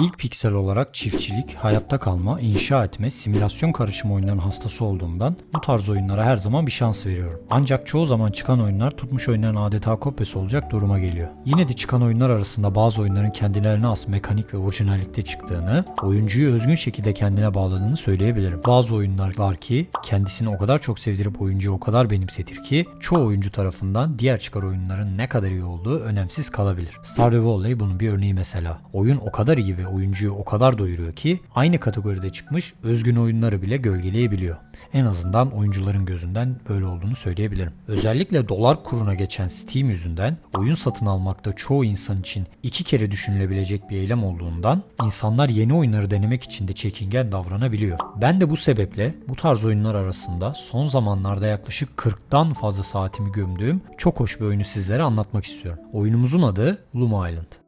İlk piksel olarak çiftçilik, hayatta kalma, inşa etme, simülasyon karışımı oyunların hastası olduğumdan bu tarz oyunlara her zaman bir şans veriyorum. Ancak çoğu zaman çıkan oyunlar tutmuş oyunların adeta kopyası olacak duruma geliyor. Yine de çıkan oyunlar arasında bazı oyunların kendilerine has mekanik ve orijinallikte çıktığını, oyuncuyu özgün şekilde kendine bağladığını söyleyebilirim. Bazı oyunlar var ki kendisini o kadar çok sevdirip oyuncuyu o kadar benimsetir ki çoğu oyuncu tarafından diğer çıkar oyunların ne kadar iyi olduğu önemsiz kalabilir. Stardew Valley bunun bir örneği mesela. Oyun o kadar iyi ve oyuncuyu o kadar doyuruyor ki aynı kategoride çıkmış özgün oyunları bile gölgeleyebiliyor. En azından oyuncuların gözünden böyle olduğunu söyleyebilirim. Özellikle dolar kuruna geçen Steam yüzünden oyun satın almakta çoğu insan için iki kere düşünülebilecek bir eylem olduğundan insanlar yeni oyunları denemek için de çekingen davranabiliyor. Ben de bu sebeple bu tarz oyunlar arasında son zamanlarda yaklaşık 40'tan fazla saatimi gömdüğüm çok hoş bir oyunu sizlere anlatmak istiyorum. Oyunumuzun adı Loom Island.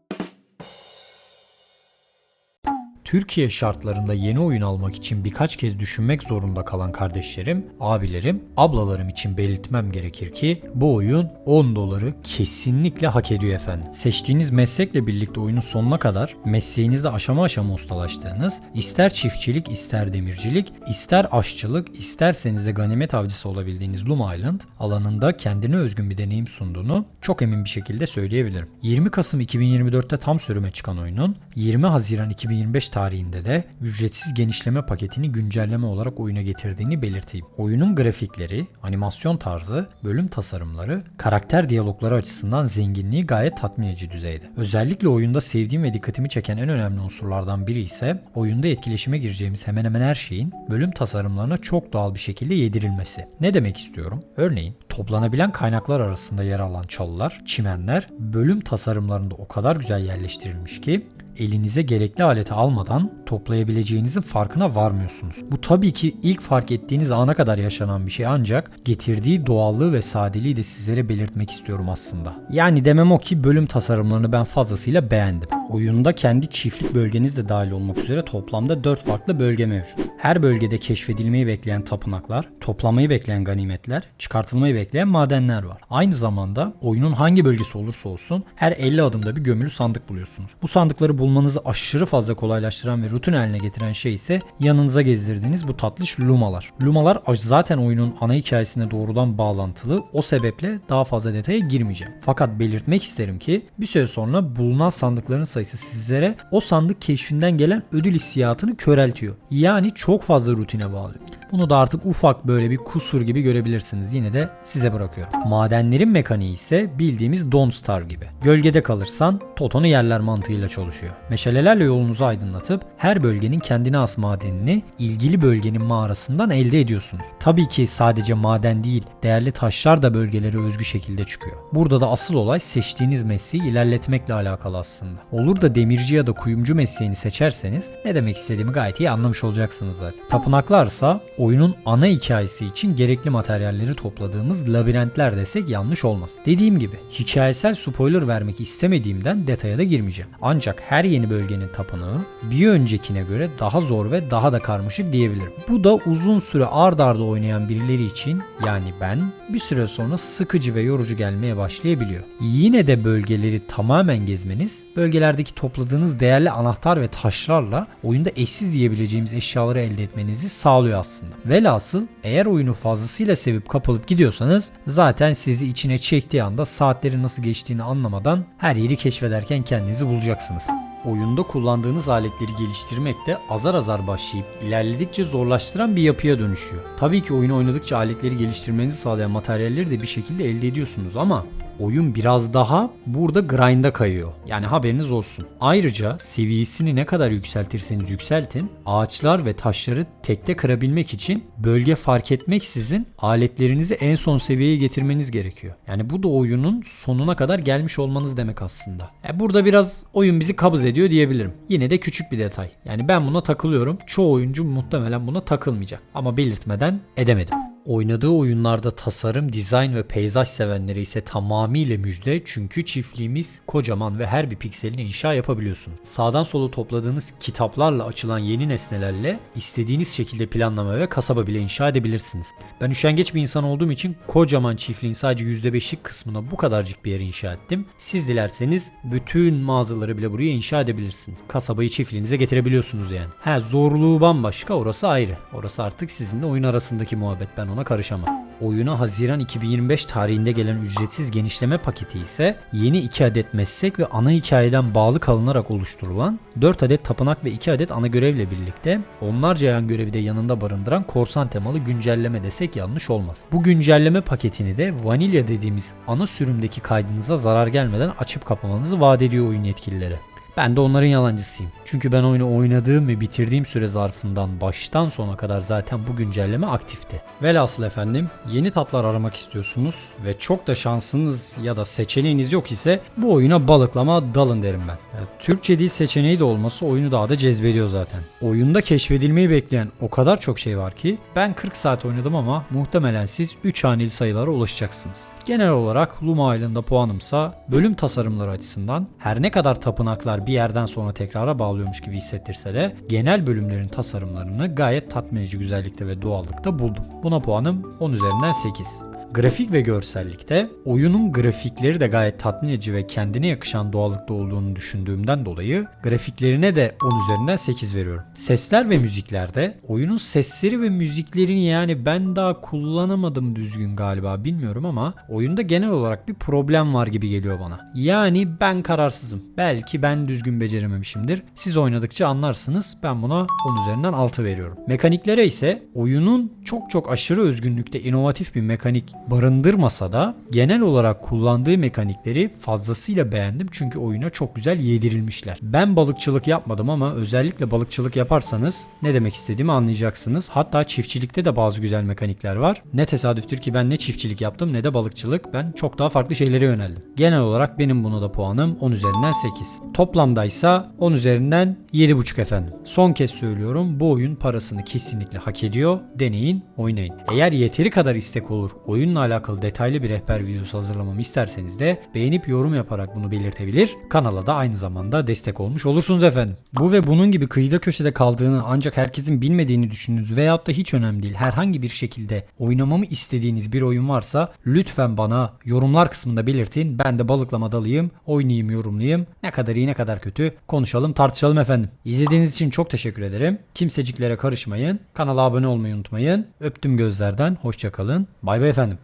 Türkiye şartlarında yeni oyun almak için birkaç kez düşünmek zorunda kalan kardeşlerim, abilerim, ablalarım için belirtmem gerekir ki bu oyun 10 doları kesinlikle hak ediyor efendim. Seçtiğiniz meslekle birlikte oyunun sonuna kadar mesleğinizde aşama aşama ustalaştığınız, ister çiftçilik, ister demircilik, ister aşçılık, isterseniz de ganimet avcısı olabildiğiniz Loom Island alanında kendine özgün bir deneyim sunduğunu çok emin bir şekilde söyleyebilirim. 20 Kasım 2024'te tam sürüme çıkan oyunun 20 Haziran 2025 tarihinde de ücretsiz genişleme paketini güncelleme olarak oyuna getirdiğini belirteyim. Oyunun grafikleri, animasyon tarzı, bölüm tasarımları, karakter diyalogları açısından zenginliği gayet tatmin edici düzeyde. Özellikle oyunda sevdiğim ve dikkatimi çeken en önemli unsurlardan biri ise oyunda etkileşime gireceğimiz hemen hemen her şeyin bölüm tasarımlarına çok doğal bir şekilde yedirilmesi. Ne demek istiyorum? Örneğin toplanabilen kaynaklar arasında yer alan çalılar, çimenler bölüm tasarımlarında o kadar güzel yerleştirilmiş ki elinize gerekli aleti almadan toplayabileceğinizin farkına varmıyorsunuz. Bu tabii ki ilk fark ettiğiniz ana kadar yaşanan bir şey ancak getirdiği doğallığı ve sadeliği de sizlere belirtmek istiyorum aslında. Yani demem o ki bölüm tasarımlarını ben fazlasıyla beğendim. Oyunda kendi çiftlik bölgeniz de dahil olmak üzere toplamda 4 farklı bölge mevcut. Her bölgede keşfedilmeyi bekleyen tapınaklar, toplamayı bekleyen ganimetler, çıkartılmayı bekleyen madenler var. Aynı zamanda oyunun hangi bölgesi olursa olsun her 50 adımda bir gömülü sandık buluyorsunuz. Bu sandıkları bulmanızı aşırı fazla kolaylaştıran ve rutin haline getiren şey ise yanınıza gezdirdiğiniz bu tatlış lumalar. Lumalar zaten oyunun ana hikayesine doğrudan bağlantılı. O sebeple daha fazla detaya girmeyeceğim. Fakat belirtmek isterim ki bir süre sonra bulunan sandıkların sayısı sizlere o sandık keşfinden gelen ödül hissiyatını köreltiyor. Yani çok fazla rutine bağlıyor. Bunu da artık ufak böyle bir kusur gibi görebilirsiniz. Yine de size bırakıyorum. Madenlerin mekaniği ise bildiğimiz Don't Starve gibi. Gölgede kalırsan Toton'u yerler mantığıyla çalışıyor. Meşalelerle yolunuzu aydınlatıp her bölgenin kendine has madenini ilgili bölgenin mağarasından elde ediyorsunuz. Tabii ki sadece maden değil, değerli taşlar da bölgelere özgü şekilde çıkıyor. Burada da asıl olay seçtiğiniz mesleği ilerletmekle alakalı aslında. Olur da demirci ya da kuyumcu mesleğini seçerseniz ne demek istediğimi gayet iyi anlamış olacaksınız zaten. Tapınaklarsa oyunun ana hikayesi için gerekli materyalleri topladığımız labirentler desek yanlış olmaz. Dediğim gibi hikayesel spoiler vermek istemediğimden detaya da girmeyeceğim. Ancak her yeni bölgenin tapınağı bir öncekine göre daha zor ve daha da karmaşık diyebilirim. Bu da uzun süre ard arda oynayan birileri için yani ben bir süre sonra sıkıcı ve yorucu gelmeye başlayabiliyor. Yine de bölgeleri tamamen gezmeniz, bölgelerdeki topladığınız değerli anahtar ve taşlarla oyunda eşsiz diyebileceğimiz eşyaları elde etmenizi sağlıyor aslında. Velhasıl eğer oyunu fazlasıyla sevip kapılıp gidiyorsanız zaten sizi içine çektiği anda saatlerin nasıl geçtiğini anlamadan her yeri keşfederken kendinizi bulacaksınız. Oyunda kullandığınız aletleri geliştirmek de azar azar başlayıp ilerledikçe zorlaştıran bir yapıya dönüşüyor. Tabii ki oyunu oynadıkça aletleri geliştirmenizi sağlayan materyalleri de bir şekilde elde ediyorsunuz ama oyun biraz daha burada grind'a kayıyor. Yani haberiniz olsun. Ayrıca seviyesini ne kadar yükseltirseniz yükseltin ağaçlar ve taşları tekte kırabilmek için bölge fark etmeksizin aletlerinizi en son seviyeye getirmeniz gerekiyor. Yani bu da oyunun sonuna kadar gelmiş olmanız demek aslında. Yani burada biraz oyun bizi kabız ediyor diyebilirim. Yine de küçük bir detay. Yani ben buna takılıyorum. Çoğu oyuncu muhtemelen buna takılmayacak. Ama belirtmeden edemedim. Oynadığı oyunlarda tasarım, dizayn ve peyzaj sevenlere ise tamamıyla müjde çünkü çiftliğimiz kocaman ve her bir pikselini inşa yapabiliyorsun. Sağdan sola topladığınız kitaplarla açılan yeni nesnelerle istediğiniz şekilde planlama ve kasaba bile inşa edebilirsiniz. Ben üşengeç bir insan olduğum için kocaman çiftliğin sadece %5'lik kısmına bu kadarcık bir yer inşa ettim. Siz dilerseniz bütün mağazaları bile buraya inşa edebilirsiniz. Kasabayı çiftliğinize getirebiliyorsunuz yani. He zorluğu bambaşka orası ayrı. Orası artık sizinle oyun arasındaki muhabbet ben ona karışamam. Oyuna Haziran 2025 tarihinde gelen ücretsiz genişleme paketi ise yeni 2 adet meslek ve ana hikayeden bağlı kalınarak oluşturulan 4 adet tapınak ve 2 adet ana görevle birlikte onlarca yan görevi de yanında barındıran korsan temalı güncelleme desek yanlış olmaz. Bu güncelleme paketini de vanilya dediğimiz ana sürümdeki kaydınıza zarar gelmeden açıp kapamanızı vaat ediyor oyun yetkilileri. Ben de onların yalancısıyım. Çünkü ben oyunu oynadığım ve bitirdiğim süre zarfından baştan sona kadar zaten bu güncelleme aktifti. Velhasıl efendim yeni tatlar aramak istiyorsunuz ve çok da şansınız ya da seçeneğiniz yok ise bu oyuna balıklama dalın derim ben. Yani Türkçe dil seçeneği de olması oyunu daha da cezbediyor zaten. Oyunda keşfedilmeyi bekleyen o kadar çok şey var ki ben 40 saat oynadım ama muhtemelen siz 3 haneli sayılara ulaşacaksınız. Genel olarak Luma Island'da puanımsa bölüm tasarımları açısından her ne kadar tapınaklar bir yerden sonra tekrara bağlıyormuş gibi hissettirse de genel bölümlerin tasarımlarını gayet tatmin edici güzellikte ve doğallıkta buldum. Buna puanım 10 üzerinden 8. Grafik ve görsellikte oyunun grafikleri de gayet tatmin edici ve kendine yakışan doğallıkta olduğunu düşündüğümden dolayı grafiklerine de 10 üzerinden 8 veriyorum. Sesler ve müziklerde oyunun sesleri ve müziklerini yani ben daha kullanamadım düzgün galiba bilmiyorum ama oyunda genel olarak bir problem var gibi geliyor bana. Yani ben kararsızım. Belki ben düzgün becerememişimdir. Siz oynadıkça anlarsınız. Ben buna 10 üzerinden 6 veriyorum. Mekaniklere ise oyunun çok çok aşırı özgünlükte inovatif bir mekanik barındırmasa da genel olarak kullandığı mekanikleri fazlasıyla beğendim çünkü oyuna çok güzel yedirilmişler. Ben balıkçılık yapmadım ama özellikle balıkçılık yaparsanız ne demek istediğimi anlayacaksınız. Hatta çiftçilikte de bazı güzel mekanikler var. Ne tesadüftür ki ben ne çiftçilik yaptım ne de balıkçılık. Ben çok daha farklı şeylere yöneldim. Genel olarak benim buna da puanım 10 üzerinden 8. Toplamda ise 10 üzerinden 7,5 efendim. Son kez söylüyorum bu oyun parasını kesinlikle hak ediyor. Deneyin, oynayın. Eğer yeteri kadar istek olur, oyunla alakalı detaylı bir rehber videosu hazırlamamı isterseniz de beğenip yorum yaparak bunu belirtebilir. Kanala da aynı zamanda destek olmuş olursunuz efendim. Bu ve bunun gibi kıyıda köşede kaldığını ancak herkesin bilmediğini düşündüğünüz veyahut da hiç önemli değil herhangi bir şekilde oynamamı istediğiniz bir oyun varsa lütfen bana yorumlar kısmında belirtin. Ben de balıklama dalayım, oynayayım, yorumlayayım. Ne kadar iyi ne kadar kötü konuşalım tartışalım efendim. İzlediğiniz için çok teşekkür ederim. Kimseciklere karışmayın. Kanala abone olmayı unutmayın. Öptüm gözlerden. Hoşçakalın. Bay bay efendim.